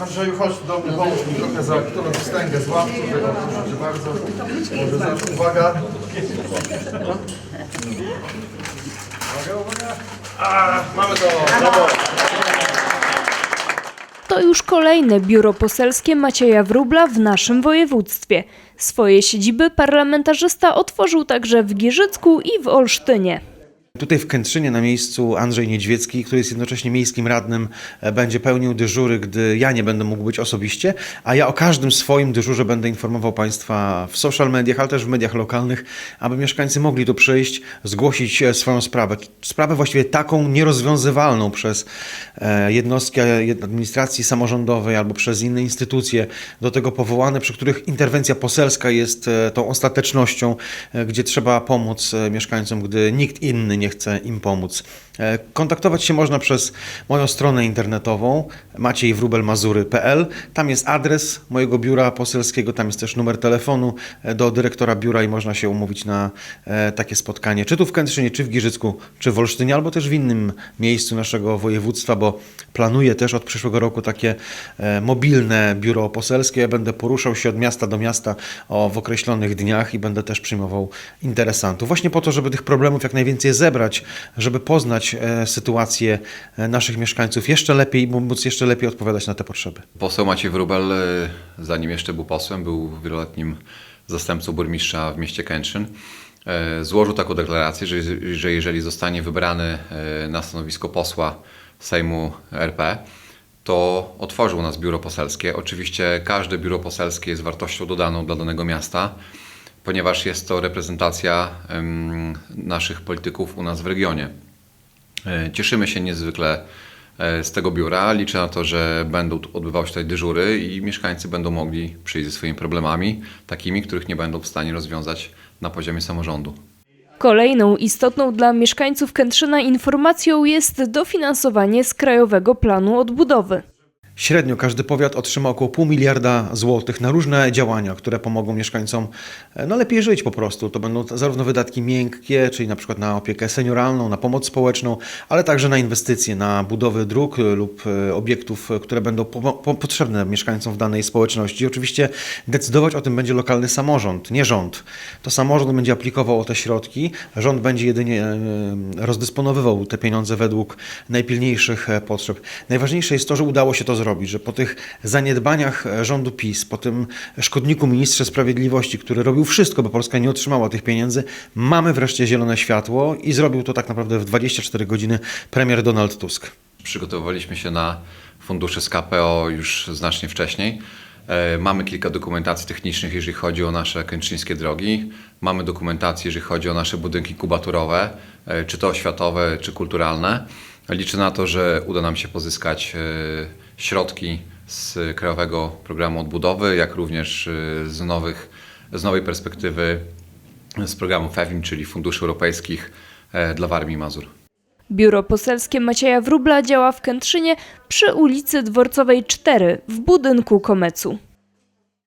Andrzeju, chodź do mnie, pomóż mi trochę za którą wstęgę złap, tutaj, o, proszę bardzo. Może zacznę, uwaga. Uwaga, uwaga. A, mamy to, brawo. To już kolejne biuro poselskie Macieja Wróbla w naszym województwie. Swoje siedziby parlamentarzysta otworzył także w Giżycku i w Olsztynie. Tutaj w Kętrzynie na miejscu Andrzej Niedźwiecki, który jest jednocześnie miejskim radnym, e, będzie pełnił dyżury, gdy ja nie będę mógł być osobiście, a ja o każdym swoim dyżurze będę informował Państwa w social mediach, ale też w mediach lokalnych, aby mieszkańcy mogli tu przyjść, zgłosić e, swoją sprawę. Sprawę właściwie taką nierozwiązywalną przez e, jednostki administracji samorządowej albo przez inne instytucje do tego powołane, przy których interwencja poselska jest tą ostatecznością, gdzie trzeba pomóc mieszkańcom, gdy nikt inny nie chce im pomóc. E, Kontaktować się można przez moją stronę internetową maciejwrubelmazury.pl. Tam jest adres mojego biura poselskiego, tam jest też numer telefonu e, do dyrektora biura i można się umówić na e, takie spotkanie, czy tu w Kętrzynie, czy w Giżycku, czy w Olsztynie, albo też w innym miejscu naszego województwa, bo planuję też od przyszłego roku takie mobilne biuro poselskie. Ja będę poruszał się od miasta do miasta w określonych dniach i będę też przyjmował interesantów. Właśnie po to, żeby tych problemów jak najwięcej zebrać, żeby poznać e, sytuację e, naszych mieszkańców jeszcze lepiej i móc jeszcze lepiej odpowiadać na te potrzeby. Poseł Maciej Wróbel, e, zanim jeszcze był posłem, był wieloletnim zastępcą burmistrza w mieście Kętrzyn. E, Złożył taką deklarację, że, że jeżeli zostanie wybrany na stanowisko posła Sejmu RP, to otworzył nas biuro poselskie. Oczywiście każde biuro poselskie jest wartością dodaną dla danego miasta, ponieważ jest to reprezentacja naszych polityków u nas w regionie. E, Cieszymy się niezwykle e, z tego biura. Liczę na to, że będą odbywały się tutaj dyżury i mieszkańcy będą mogli przyjść ze swoimi problemami, takimi, których nie będą w stanie rozwiązać na poziomie samorządu. Kolejną istotną dla mieszkańców Kętrzyna informacją jest dofinansowanie z Krajowego Planu Odbudowy. Średnio każdy powiat otrzyma około pół miliarda złotych na różne działania, które pomogą mieszkańcom e, no, lepiej żyć po prostu. To będą zarówno wydatki miękkie, czyli na przykład na opiekę senioralną, na pomoc społeczną, ale także na inwestycje, na budowę dróg e, lub e, obiektów, które będą po, po, potrzebne mieszkańcom w danej społeczności. Oczywiście decydować o tym będzie lokalny samorząd, nie rząd. To samorząd będzie aplikował o te środki, rząd będzie jedynie rozdysponowywał te pieniądze według najpilniejszych potrzeb. Najważniejsze jest to, że udało się to zrobić, że po tych zaniedbaniach e, rządu PiS, po tym szkodniku ministrze sprawiedliwości, który robił wszystko, by Polska nie otrzymała tych pieniędzy, mamy wreszcie zielone światło i zrobił to tak naprawdę w 24 godziny premier Donald Tusk. Przygotowywaliśmy się na fundusze z KPO już znacznie wcześniej. E, Mamy kilka dokumentacji technicznych, jeżeli chodzi o nasze kętrzyńskie drogi. Mamy dokumentację, jeżeli chodzi o nasze budynki kubaturowe, e, czy to oświatowe, czy kulturalne. Liczę na to, że uda nam się pozyskać środki z Krajowego Programu Odbudowy, jak również e, z, nowych, z nowej perspektywy z programu FEWIM, czyli Funduszy Europejskich e, dla Warmii i Mazur. Biuro poselskie Macieja Wróbla działa w Kętrzynie przy ulicy Dworcowej 4 w budynku Komecu.